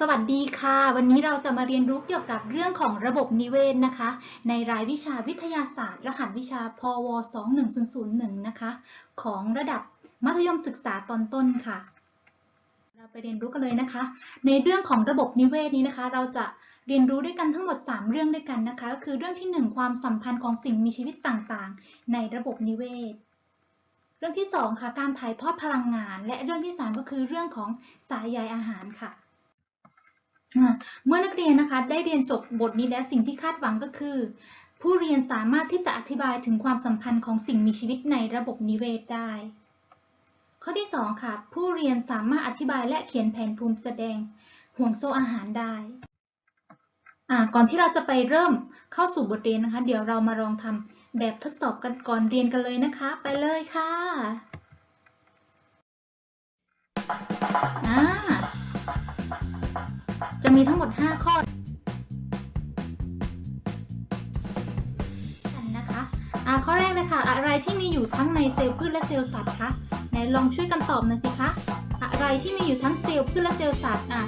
สวัสดีค่ะ วันนี้เราจะมาเรียนรู้เกี่ยวกับเรื่องของระบบนิเวศนะคะ ในรายวิชาวิทยาศาสตร์ รหัสวิชาพว 21001 นะคะ ของระดับมัธยมศึกษาตอนต้นค่ะ เราไปเรียนรู้กันเลยนะคะ ในเรื่องของระบบนิเวศนี้นะคะ เราจะเรียนรู้ด้วยกันทั้งหมด 3 เรื่องด้วยกันนะคะ ก็คือเรื่องที่ 1 ความสัมพันธ์ของสิ่งมีชีวิตต่างๆ ในระบบนิเวศเรื่องที่ 2 ค่ะ การถ่ายทอดพลังงาน และเรื่องที่ 3 ก็คือเรื่องของสายใยอาหารค่ะ เมื่อนักเรียนนะคะได้เรียนจบบทนี้แล้วสิ่งที่คาดหวังก็คือ ผู้เรียนสามารถที่จะอธิบายถึงความสัมพันธ์ของสิ่งมีชีวิตในระบบนิเวศได้ ข้อที่ 2 ค่ะ ผู้เรียนสามารถอธิบายและเขียนแผนภูมิแสดงห่วงโซ่อาหารได้ก่อนที่เราจะไปเริ่มเข้าสู่บทเรียนนะคะ เดี๋ยวเรามาลองทำแบบทดสอบกันก่อนเรียนกันเลยนะคะ ไปเลยค่ะ มีทั้งหมด 5 ข้อกันนะคะข้อแรกนะคะอะไรที่มีอยู่ทั้งในเซลล์พืชและเซลล์สัตว์คะไหนลองช่วยกันตอบหน่อยสิคะอะไรที่มีอยู่ทั้งเซลล์พืชและเซลล์สัตว์อะ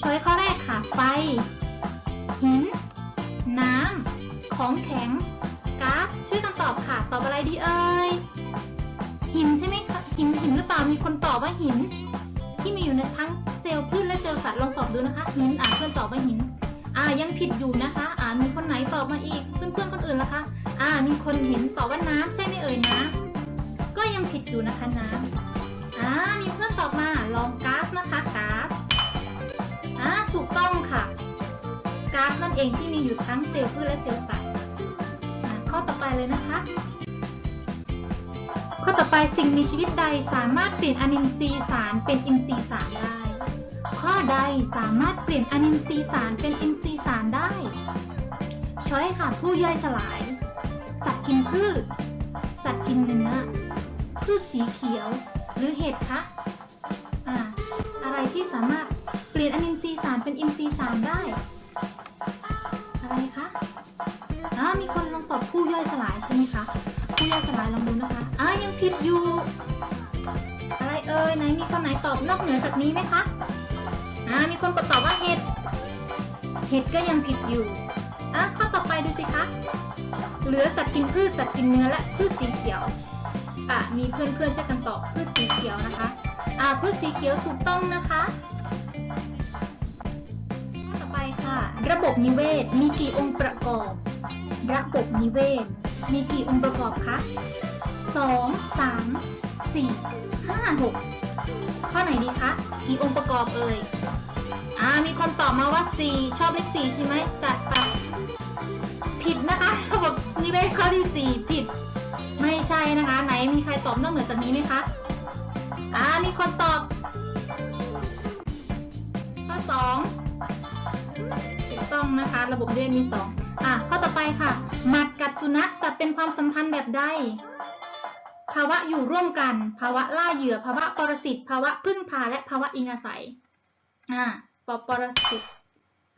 ช้อยข้อแรกค่ะ ไฟ หิน น้ำ ของแข็งก๊าซช่วยกันตอบค่ะ ตอบอะไรดีเอ่ยหินใช่ไหมคะหินหินหรือเปล่ามีคนตอบว่าหิน ที่มีอยู่ในทั้งเซลล์พืชและเซลล์สัตว์ลองตอบดูนะคะหินอ่าเพื่อนตอบว่าหิน อ่ายังผิดอยู่นะคะ อ่ามีคนไหนตอบมาอีก เพื่อนเพื่อนคนอื่นล่ะคะ อ่ามีคนเห็นตอบว่าน้ำใช่ไหมเอ่ยน้ำก็ยังผิดอยู่นะคะน้ำอ่ามีเพื่อนตอบมาลองก๊าซนะคะก๊าซอ่าถูกต้องค่ะก๊าซนั่นเองที่มีอยู่ทั้งเซลล์พืชและเซลล์สัตว์ข้อต่อไปเลยนะคะ ข้อต่อไปสิ่งมีชีวิตใดสามารถเปลี่ยนอนินทรีย์สารเป็นอินทรีย์สารได้ ข้อใดสามารถเปลี่ยนอนินทรีย์สารเป็นอินทรีย์สารได้ ช้อยค่ะผู้ย่อยสลาย สัตว์กินพืช สัตว์กินเนื้อ พืชสีเขียว หรือเห็ดคะอ่าอะไรที่สามารถเปลี่ยนอนินทรีย์สารเป็นอินทรีย์สารได้ อะไรคะอ่ามีคนลองตอบผู้ย่อยสลายใช่ไหมคะ ผู้ย่อยสลายลองดูนะคะอ่ายังผิดอยู่ อะไรเอ่ยไหนมีคนไหนตอบนอกเหนือจากนี้ไหมคะอ่ามีคนกดตอบว่าเห็ด เห็ดก็ยังผิดอยู่อะข้อต่อไปดูสิคะ เหลือสัตว์กินพืชสัตว์กินเนื้อและพืชสีเขียวอะมีเพื่อนๆช่วยกันตอบพืชสีเขียวนะคะอ่าพืชสีเขียวถูกต้องนะคะข้อต่อไปค่ะ ระบบนิเวศมีกี่องค์ประกอบ ระบบนิเวศ มีกี่องค์ประกอบคะสองสามสี่ห้าหกข้อไหนดีคะ กี่องค์ประกอบเอ่ย อ่า มีคนตอบมาว่าสี่ชอบเลขสี่ใช่ไหมจัดไปผิดนะคะระบบนิเวศข้อที่สี่ผิด ไม่ใช่นะคะ ไหนมีใครตอบนอกเหนือจากนี้ไหมคะ อ่า มีคนตอบ ข้อสองถูกต้องนะคะ ระบบนิเวศมีสอง อะข้อต่อไปค่ะ หมัดกัดสุนัขจะเป็นความสัมพันธ์แบบใด ภาวะอยู่ร่วมกัน ภาวะล่าเหยื่อ ภาวะปรสิต ภาวะพึ่งพา และภาวะอิงอาศัย อ่าปปรสิต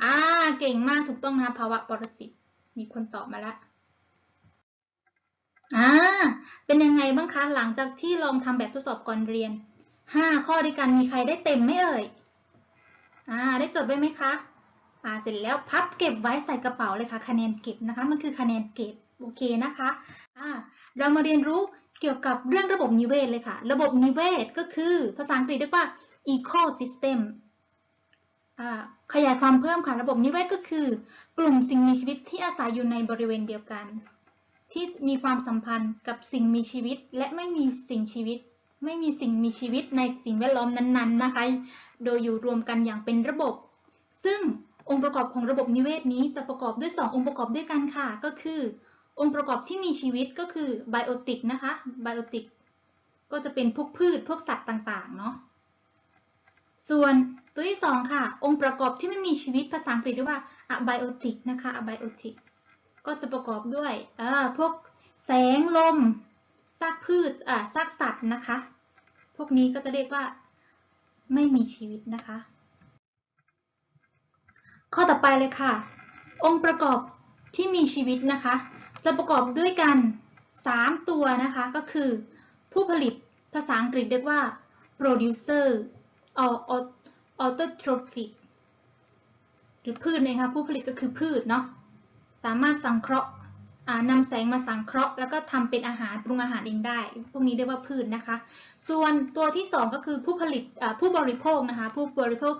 อ่า เก่งมากถูกต้องนะภาวะปรสิต มีคนตอบมาแล้วอ่า เป็นยังไงบ้างคะหลังจากที่ลองทำแบบทดสอบก่อนเรียนห้าข้อด้วยกันมีใครได้เต็มไหมเอ่ย อ่า ได้จดไว้ไหมคะ อ่าเสร็จแล้วพับเก็บไว้ใส่กระเป๋าเลยค่ะ คะแนนเก็บนะคะ มันคือคะแนนเก็บโอเคนะคะอ่าเรามาเรียนรู้เกี่ยวกับเรื่องระบบนิเวศเลยค่ะ ระบบนิเวศก็คือภาษาอังกฤษเรียกว่า ecosystem อ่าขยายความเพิ่มค่ะ ระบบนิเวศก็คือ กลุ่มสิ่งมีชีวิตที่อาศัยอยู่ในบริเวณเดียวกัน ที่มีความสัมพันธ์กับสิ่งมีชีวิต และไม่มีสิ่งชีวิต ไม่มีสิ่งมีชีวิตในสิ่งแวดล้อมนั้นๆนะคะ โดยอยู่รวมกันอย่างเป็นระบบ ซึ่ง องค์ประกอบของระบบนิเวศนี้จะประกอบด้วย 2 องค์ประกอบด้วยกันค่ะ ก็คือ องค์ประกอบที่มีชีวิตก็คือไบโอติกนะคะไบโอติกก็จะเป็นพวกพืชพวกสัตว์ต่างๆเนาะส่วนตัวที่ 2 ค่ะ องค์ประกอบที่ไม่มีชีวิตภาษาอังกฤษเรียกว่า abiotic นะคะ abiotic ก็จะประกอบด้วยเอ่อพวกแสงลมซากพืชอ่าซากสัตว์นะคะ พวกนี้ก็จะเรียกว่าไม่มีชีวิตนะคะ ข้อต่อไปเลยค่ะ องค์ประกอบที่มีชีวิตนะคะ จะประกอบด้วยกัน 3 ตัวนะคะ ก็คือ ผู้ผลิตภาษาอังกฤษเรียกว่า producer or autotrophic หรือพืชเองค่ะผู้ผลิตก็คือพืชเนาะสามารถสังเคราะห์นำแสงมาสังเคราะห์ แล้วก็ทำเป็นอาหารปรุงอาหารเองได้ พวกนี้เรียกว่าพืชนะคะ ส่วนตัวที่สองก็คือผู้ผลิตผู้บริโภคนะคะ ผู้บริโภค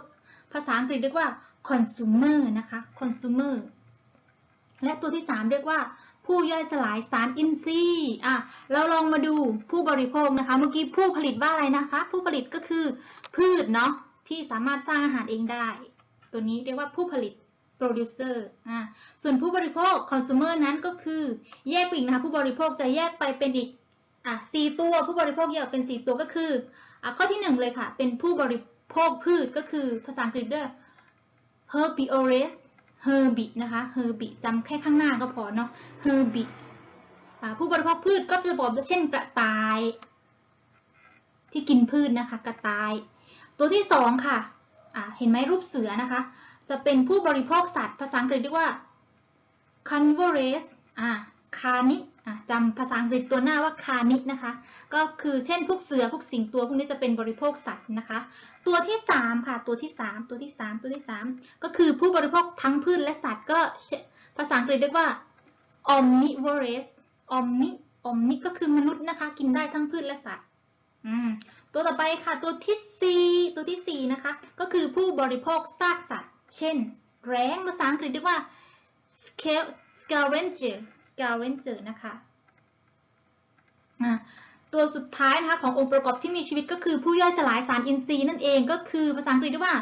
ภาษาอังกฤษเรียกว่า consumer นะคะ consumer และตัวที่สามเรียกว่าผู้ย่อยสลายสารอินทรีย์อะเราลองมาดูผู้บริโภคนะคะ เมื่อกี้ผู้ผลิตว่าอะไรนะคะ ผู้ผลิตก็คือพืชเนาะที่สามารถสร้างอาหารเองได้ ตัวนี้เรียกว่าผู้ผลิต producer อะส่วนผู้บริโภค consumer นั้นก็คือแยกไปอีกนะคะผู้บริโภคจะแยกไปเป็นอีกอะสี่ตัวผู้บริโภคแยกเป็นสี่ตัวก็คืออะข้อที่หนึ่งเลยค่ะ เป็นผู้บริโภคพืชก็คือภาษาอังกฤษเด้อ herbivorous herbi นะคะ herbi จำแค่ข้างหน้าก็พอเนาะ herbi ผู้บริโภคพืชก็จะบอกเช่นกระต่าย ที่กินพืชนะคะ กระต่าย ตัวที่สองค่ะอ่าเห็นไหมรูปเสือนะคะ จะเป็นผู้บริโภคสัตว์ภาษาอังกฤษเรียกว่า carnivorous อ่า carni จำภาษาอังกฤษตัวหน้าว่า carni นะคะ ก็คือเช่นพวกเสือพวกสิงตัวพวกนี้จะเป็นบริโภคสัตว์นะคะ ตัวที่สามค่ะ ตัวที่สามตัวที่สามตัวที่สามก็คือผู้บริโภคทั้งพืชและสัตว์ ก็ภาษาอังกฤษเรียกว่า omnivorous omni omni ก็คือมนุษย์นะคะ กินได้ทั้งพืชและสัตว์ตัวต่อไปค่ะตัวที่สี่ตัวที่สี่นะคะ ก็คือผู้บริโภคซากสัตว์ เช่น แร้งภาษาอังกฤษเรียกว่า Scavenger scale ranger นะคะตัวสุดท้ายนะคะขององค์ประกอบที่มีชีวิตก็คือผู้ย่อยสลายสารอินทรีย์นั่นเองก็คือภาษาอังกฤษเรียกว่า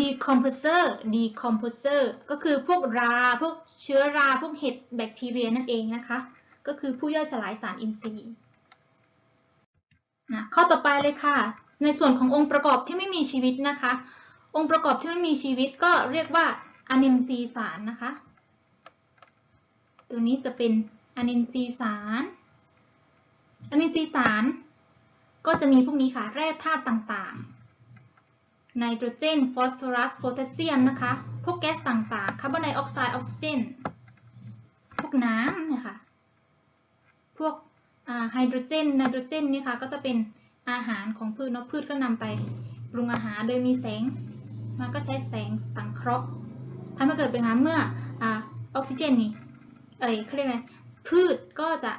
decomposer decomposer ก็คือพวกราพวกเชื้อราพวกเห็ดแบคทีเรียนั่นเองนะคะ ก็คือผู้ย่อยสลายสารอินทรีย์นะข้อต่อไปเลยค่ะ ในส่วนขององค์ประกอบที่ไม่มีชีวิตนะคะ องค์ประกอบที่ไม่มีชีวิตก็เรียกว่าอนินทรีย์สารนะคะ ตัวนี้จะเป็นอนินทรีย์สาร อนินทรีย์สารก็จะมีพวกนี้ค่ะ แร่ธาตุต่างๆ ไนโตรเจน ฟอสฟอรัส โพแทสเซียมนะคะ พวกแก๊สต่างๆ คาร์บอนไดออกไซด์ ออกซิเจน พวกน้ำเนี่ยค่ะ พวกไฮโดรเจน ไนโตรเจนนี่ค่ะ ก็จะเป็นอาหารของพืชเนาะพืชก็นำไปปรุงอาหารโดยมีแสง มันก็ใช้แสงสังเคราะห์ทำให้เกิดเป็นอาหารเมื่อออกซิเจนนี่ เอ้ยเขาเรียกไรพืชก็จะ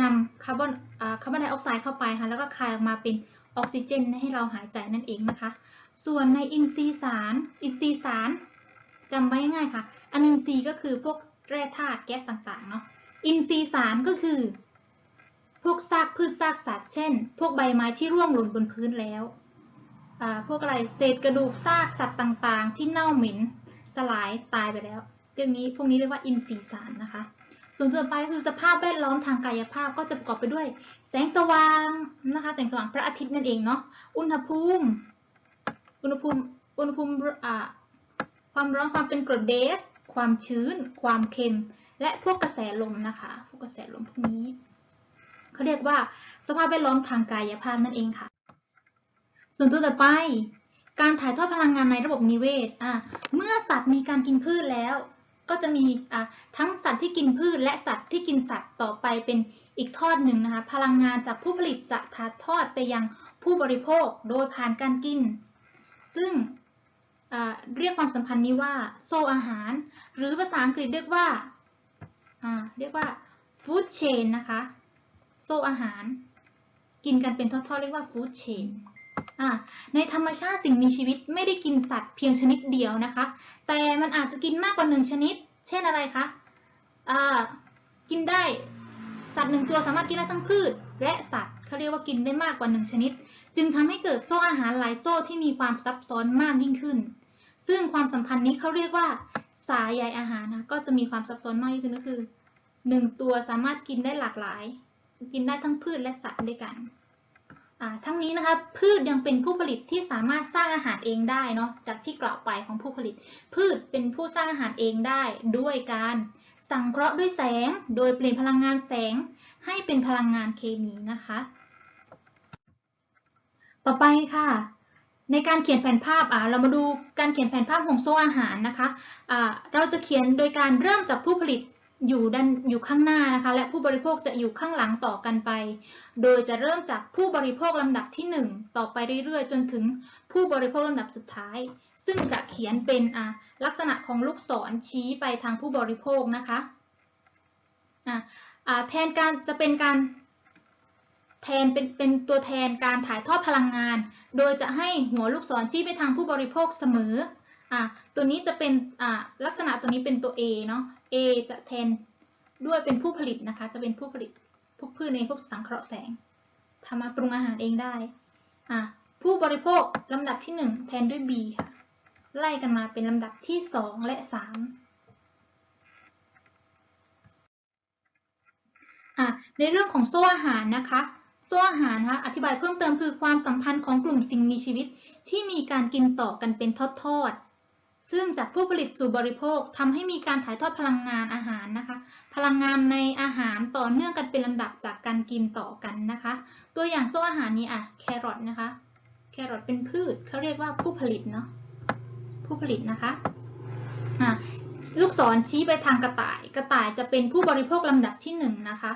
นำคาร์บอนคาร์บอนไดออกไซด์เข้าไปค่ะแล้วก็คายออกมาเป็นออกซิเจนให้เราหายใจนั่นเองนะคะ ส่วนในอินทรีย์สาร อินทรีย์สารจำไว้ง่ายๆค่ะ อันอินทรีย์ก็คือพวกแร่ธาตุแก๊สต่างๆเนาะ อินทรีย์สารก็คือ พวกซากพืชซากสัตว์เช่น พวกใบไม้ที่ร่วงหล่นบนพื้นแล้วพวกอะไรเศษกระดูกซากสัตว์ต่างๆ ที่เน่าเหม็นสลายตายไปแล้ว เรื่องนี้พวกนี้เรียกว่าอินทรีย์สารนะคะ ส่วนต่อไปคือสภาพแวดล้อมทางกายภาพก็จะประกอบไปด้วย แสงสว่างนะคะ แสงสว่างพระอาทิตย์นั่นเองเนาะ อุณหภูมิ อุณหภูมิ อุณหภูมิอ่าความร้อนความเป็นกรดเดส ความชื้น ความเค็ม และพวกกระแสลมนะคะ พวกกระแสลมพวกนี้เขาเรียกว่าสภาพแวดล้อมทางกายภาพนั่นเองค่ะ ส่วนตัวต่อไปการถ่ายทอดพลังงานในระบบนิเวศ อะ เมื่อสัตว์มีการกินพืชแล้ว ก็จะมีะทั้งสัตว์ที่กินพืชและสัตว์ที่กินสัตว์ต่อไปเป็นอีกทอดหนึ่งนะคะ พลังงานจากผู้ผลิตจะถ่ายทอดไปยังผู้บริโภคโดยผ่านการกิน ซึ่งเรียกความสัมพันธ์นี้ว่าโซ่อาหาร หรือภาษาอังกฤษเรียกว่าเรียกว่า food chain นะคะ โซ่อาหาร กินกันเป็นทอดๆ เรียกว่า food chain ในธรรมชาติสิ่งมีชีวิตไม่ได้กินสัตว์เพียงชนิดเดียวนะคะ แต่มันอาจจะกินมากกว่าหนึ่งชนิด เช่นอะไรคะกินได้สัตว์หนึ่งตัวสามารถกินได้ทั้งพืช และสัตว์เขาเรียกว่ากินได้มากกว่าหนึ่งชนิด จึงทำให้เกิดโซ่อาหารหลายโซ่ที่มีความซับซ้อนมากยิ่งขึ้น ซึ่งความสัมพันธ์นี้เขาเรียกว่าสายใยอาหารนะก็จะมีความซับซ้อนมากยิ่งขึ้นก็คือหนึ่งตัวสามารถกินได้หลากหลาย กินได้ทั้งพืชและสัตว์ด้วยกัน ทั้งนี้นะคะพืชยังเป็นผู้ผลิตที่สามารถสร้างอาหารเองได้เนาะจากที่กล่าวไปของผู้ผลิต พืชเป็นผู้สร้างอาหารเองได้ด้วยการสังเคราะห์ด้วยแสง โดยเปลี่ยนพลังงานแสงให้เป็นพลังงานเคมีนะคะ ต่อไปค่ะ ในการเขียนแผนภาพอ่าเรามาดูการเขียนแผนภาพห่วงโซ่อาหารนะคะอ่าเราจะเขียนโดยการเริ่มจากผู้ผลิต อยู่ด้านอยู่ข้างหน้านะคะ และผู้บริโภคจะอยู่ข้างหลังต่อกันไป โดยจะเริ่มจากผู้บริโภคลำดับที่ 1 ต่อไปเรื่อยๆ จนถึงผู้บริโภคลำดับสุดท้าย ซึ่งจะเขียนเป็นอะลักษณะของลูกศรชี้ไปทางผู้บริโภคนะคะะอะแทนการจะเป็นการแทนเป็นเป็นตัวแทนการถ่ายทอดพลังงาน โดยจะให้หัวลูกศรชี้ไปทางผู้บริโภคเสมอ อะตัวนี้จะเป็นอะลักษณะตัวนี้เป็นตัว A เนาะ A จะแทนด้วยเป็นผู้ผลิตนะคะ จะเป็นผู้ผลิตพวกพืชในพวกสังเคราะห์แสงทำมาปรุงอาหารเองได้อะผู้บริโภคลำดับที่ 1 แทนด้วย B ค่ะ ไล่กันมาเป็นลำดับที่ 2 และ 3 อะในเรื่องของโซ่อาหารนะคะโซ่อาหารนะคะอธิบายเพิ่มเติมคือความสัมพันธ์ของกลุ่มสิ่งมีชีวิตที่มีการกินต่อกันเป็นทอดๆ ซึ่งจากผู้ผลิตสู่บริโภคทำให้มีการถ่ายทอดพลังงานอาหารนะคะ พลังงานในอาหารต่อเนื่องกันเป็นลำดับจากการกินต่อกันนะคะ ตัวอย่างโซ่อาหารนี้อะแครอทนะคะ แครอทเป็นพืชเขาเรียกว่าผู้ผลิตเนาะ ผู้ผลิตนะคะอะลูกศรชี้ไปทางกระต่าย กระต่ายจะเป็นผู้บริโภคลำดับที่หนึ่งนะคะ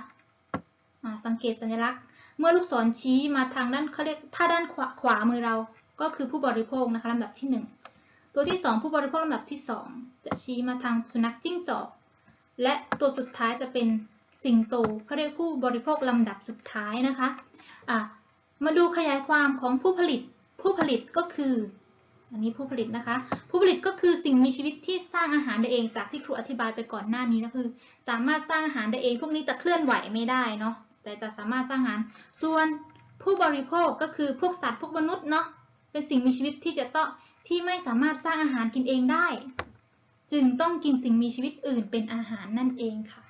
อะสังเกตสัญลักษณ์ เมื่อลูกศรชี้มาทางด้านเขาเรียกถ้าด้านขวาขวามือเราก็คือผู้บริโภคนะคะลำดับที่หนึ่ง ตัวที่สองผู้บริโภคลำดับที่สองจะชี้มาทางสุนัขจิ้งจอก และตัวสุดท้ายจะเป็นสิงโตเขาเรียกผู้บริโภคลำดับสุดท้ายนะคะะมาดูขยายความของผู้ผลิต ผู้ผลิตก็คือ อันนี้ผู้ผลิตนะคะ ผู้ผลิตก็คือสิ่งมีชีวิตที่สร้างอาหารได้เองจากที่ครูอธิบายไปก่อนหน้านี้นะคือ สามารถสร้างอาหารได้เอง พวกนี้จะเคลื่อนไหวไม่ได้เนาะ แต่จะสามารถสร้างอาหาร ส่วนผู้บริโภคก็คือพวกสัตว์พวกมนุษย์เนาะ เป็นสิ่งมีชีวิตที่จะต้อง ที่ไม่สามารถสร้างอาหารกินเองได้ จึงต้องกินสิ่งมีชีวิตอื่นเป็นอาหารนั่นเองค่ะ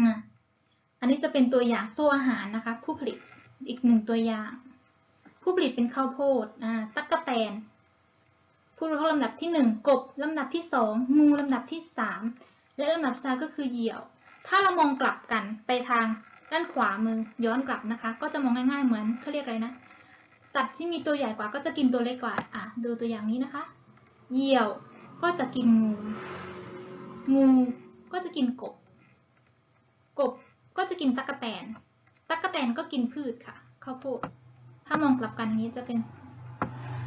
อะอันนี้จะเป็นตัวอย่างโซ่อาหารนะคะผู้ผลิตอีกหนึ่งตัวอย่าง ผู้ผลิตเป็นข้าวโพดตั๊กแตน ผู้บริโภคลำดับที่หนึ่งกบลำดับที่สองงูลำดับที่สามและลำดับสุดท้ายก็คือเหยี่ยว ถ้าเรามองกลับกันไปทางด้านขวามือย้อนกลับนะคะ ก็จะมองง่ายๆเหมือนเขาเรียกอะไรนะ สัตว์ที่มีตัวใหญ่กว่าก็จะกินตัวเล็กกว่า อะ ดูตัวอย่างนี้นะคะ เหยี่ยวก็จะกินงู งูก็จะกินกบ กบก็จะกินตั๊กแตน ตั๊กแตนก็กินพืชค่ะ ข้าวโพด ถ้ามองกลับกันนี้จะเป็น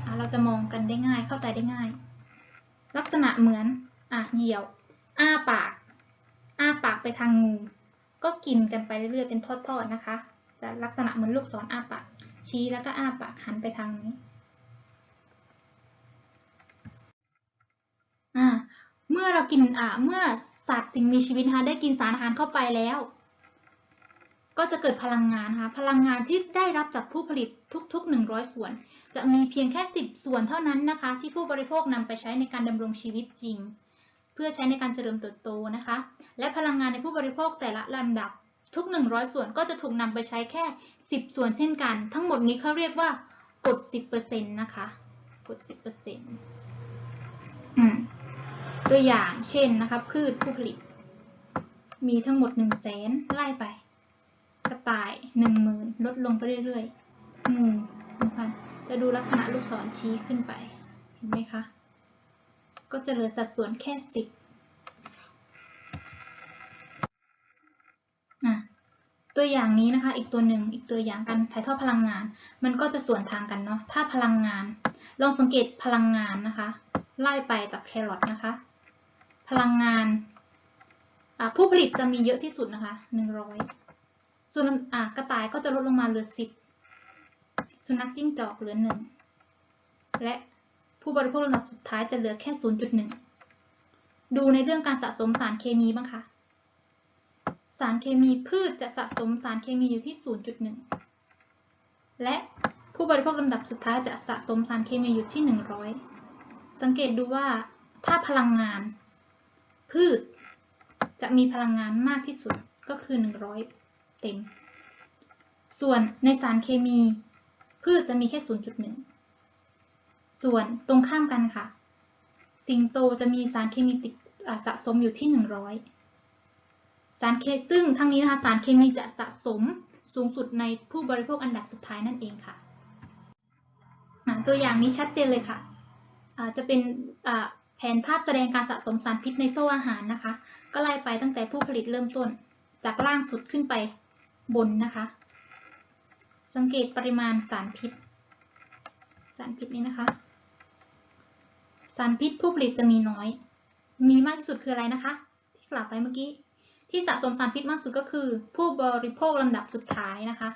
อะเราจะมองกันได้ง่าย เข้าใจได้ง่าย ลักษณะเหมือน อะ เหยี่ยว อ้าปาก อ้าปากไปทางงู ก็กินกันไปเรื่อยๆ เป็นทอดๆ นะคะ จะลักษณะเหมือนลูกศรอ้าปาก ชี้แล้วก็อ้าปากหันไปทางนี้อ่าเมื่อเรากินอ่าเมื่อสัตว์สิ่งมีชีวิตนะคะได้กินสารอาหารเข้าไปแล้ว ก็จะเกิดพลังงานนะคะพลังงานที่ได้รับจากผู้ผลิตทุก ๆ 100 ส่วน จะมีเพียงแค่ 10 ส่วนเท่านั้นนะคะ ที่ผู้บริโภคนำไปใช้ในการดำรงชีวิตจริง เพื่อใช้ในการเจริญเติบโตนะคะ และพลังงานในผู้บริโภคแต่ละลำดับ ทุก 100 ส่วนก็จะถูกนำไปใช้แค่ 10 ส่วนเช่นกัน ทั้งหมดนี้เขาเรียกว่ากฎ10%นะคะกฎ10%อืมตัวอย่างเช่นนะคะพืชผู้ผลิต มีทั้งหมด 1 0 0 0 0แสนไล่ไป กระต่าย 1 0,000 ลดลงไปเรื่อยๆงูนะคะจะดูลักษณะลูกศรชี้ขึ้นไป เห็นไหมคะ ก็จะเหลือสัดส่วนแค่ 10อะ ตัวอย่างนี้นะคะ อีกตัวหนึ่งอีกตัวอย่างการถ่ายทอดพลังงาน มันก็จะส่วนทางกันเนาะถ้าพลังงาน ลองสังเกตพลังงานนะคะ ไล่ไปจากแครอทนะคะ พลังงานผู้ผลิตจะมีเยอะที่สุดนะคะหนึ่งร้อยส่วนกระต่ายก็จะลดลงมาเหลือสิบสุนัขจิ้งจอกเหลือหนึ่งและผู้บริโภคระดับสุดท้ายจะเหลือแค่ศูนย์จุดหนึ่งดูในเรื่องการสะสมสารเคมีบ้างคะ สารเคมีพืชจะสะสมสารเคมีอยู่ที่ศูนย์จุดหนึ่งและผู้บริโภคลำดับสุดท้ายจะสะสมสารเคมีอยู่ที่หนึ่งร้อยสังเกตดูว่าถ้าพลังงาน พืชจะมีพลังงานมากที่สุดก็คือ 100 เต็ม ส่วนในสารเคมี พืชจะมีแค่ 0.1 ส่วนตรงข้ามกันค่ะ สิงโตจะมีสารเคมีติดสะสมอยู่ที่ 100 สารเคซึ่งทั้งนี้นะคะสารเคมีจะสะสมสูงสุดในผู้บริโภคอันดับสุดท้ายนั่นเองค่ะ ตัวอย่างนี้ชัดเจนเลยค่ะจะเป็นแผนภาพแสดงการสะสมสารพิษในโซ่อาหารนะคะ ก็ไล่ไปตั้งแต่ผู้ผลิตเริ่มต้น จากล่างสุดขึ้นไปบนนะคะ สังเกตปริมาณสารพิษ สารพิษนี้นะคะ สารพิษผู้ผลิตจะมีน้อย มีมากที่สุดคืออะไรนะคะ ที่กล่าวไปเมื่อกี้ ที่สะสมสารพิษมากสุดก็คือ ผู้บริโภคลำดับสุดท้ายนะคะ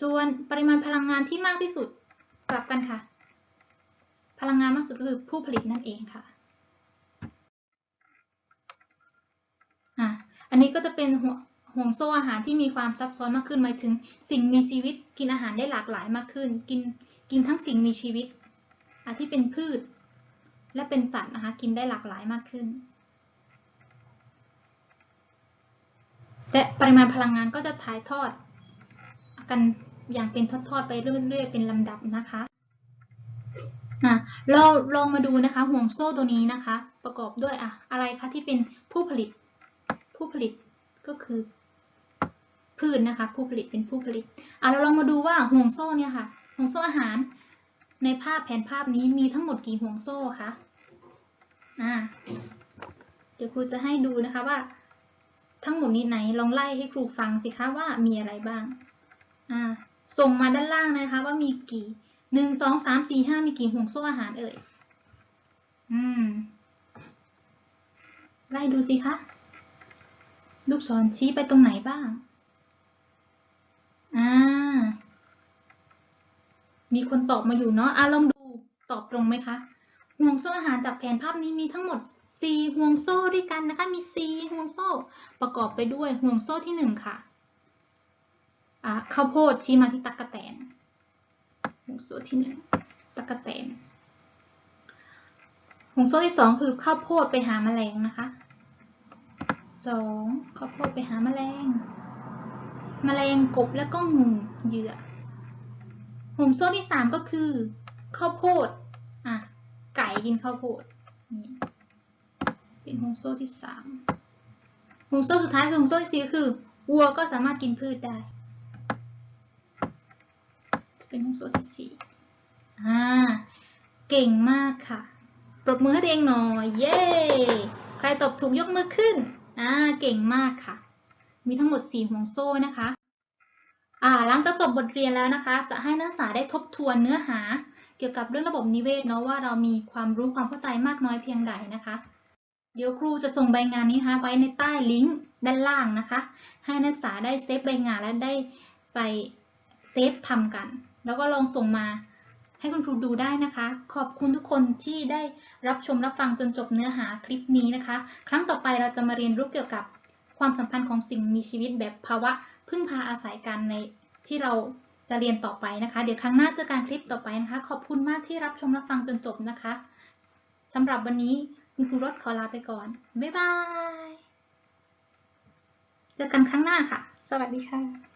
ส่วนปริมาณพลังงานที่มากที่สุดกลับกันค่ะ พลังงานมากสุดก็คือผู้ผลิตนั่นเองค่ะอะ อันนี้ก็จะเป็นห่วห่วงโซ่อาหารที่มีความซับซ้อนมากขึ้นหมายถึง สิ่งมีชีวิตกินอาหารได้หลากหลายมากขึ้น กินกินทั้งสิ่งมีชีวิตอที่เป็นพืช และเป็นสัตว์นะคะกินได้หลากหลายมากขึ้น และปริมาณพลังงานก็จะถ่ายทอด กันอย่างเป็นทอดๆไปเรื่อยๆ เป็นลำดับนะคะอะเราลองมาดูนะคะห่วงโซ่ตัวนี้นะคะ ประกอบด้วยอะอะไรคะที่เป็นผู้ผลิต ผู้ผลิตก็คือ พืชนะคะ ผู้ผลิตเป็นผู้ผลิตอะเราลองมาดูว่าห่วงโซ่เนี่ยค่ะห่วงโซ่อาหาร ในภาพแผนภาพนี้มีทั้งหมดกี่ห่วงโซ่คะอ่าเดี๋ยวครูจะให้ดูนะคะว่า ทั้งหมดนี้ไหนลองไล่ให้ครูฟังสิคะว่ามีอะไรบ้างอ่าส่งมาด้านล่างนะคะว่ามีกี่หนึ่งสองสามสี่ห้ามีกี่ห่วงโซ่อาหารเอ่ย อืม ไล่ดูสิคะ ลูกศรชี้ไปตรงไหนบ้าง อ่า มีคนตอบมาอยู่เนาะ อะลองดูตอบตรงไหมคะ ห่วงโซ่อาหารจากแผนภาพนี้มีทั้งหมด 4ห่วงโซ่ด้วยกันนะคะ มี 4 ห่วงโซ่ ประกอบไปด้วยห่วงโซ่ที่ 1 ค่ะอะข้าวโพดชี้มาที่ตั๊กแตนห่วงโซ่ที่ 1ตั๊กแตนห่วงโซ่ที่ 2 คือข้าวโพดไปหาแมลงนะคะ 2. ข้าวโพดไปหาแมลง แมลงกบแล้วก็งูเหยื่อห่วงโซ่ที่ 3 ก็คือข้าวโพดอะไก่กินข้าวโพดนี่ เป็นห่วงโซ่ที่สามห่วงโซ่สุดท้ายคือห่วงโซ่ที่สี่คือวัวก็สามารถกินพืชได้จะเป็นห่วงโซ่ที่สี่อ่าเก่งมากค่ะ ปรบมือให้ตัวเองหน่อย เย้ ใครตอบถูกยกมือขึ้น อ่า เก่งมากค่ะ มีทั้งหมดสี่ห่วงโซ่นะคะ อ่า หลังจากจบบทเรียนแล้วนะคะ จะให้นักศึกษาได้ทบทวนเนื้อหา เกี่ยวกับเรื่องระบบนิเวศเนาะว่าเรามีความรู้ความเข้าใจมากน้อยเพียงใดนะคะ เดี๋ยวครูจะส่งใบงานนี้นะคะไว้ในใต้ลิงก์ด้านล่างนะคะ ให้นักศึกษาได้เซฟใบงานและได้ไปเซฟทำกัน แล้วก็ลองส่งมาให้คุณครูดูได้นะคะ ขอบคุณทุกคนที่ได้รับชมรับฟังจนจบเนื้อหาคลิปนี้นะคะ ครั้งต่อไปเราจะมาเรียนรู้เกี่ยวกับความสัมพันธ์ของสิ่งมีชีวิตแบบภาวะพึ่งพาอาศัยกันในที่เราจะเรียนต่อไปนะคะ เดี๋ยวครั้งหน้าเจอกันคลิปต่อไปนะคะ ขอบคุณมากที่รับชมรับฟังจนจบนะคะสำหรับวันนี้ คุณครูรถขอลาไปก่อน บ๊ายบาย เจอกันครั้งหน้าค่ะ สวัสดีค่ะ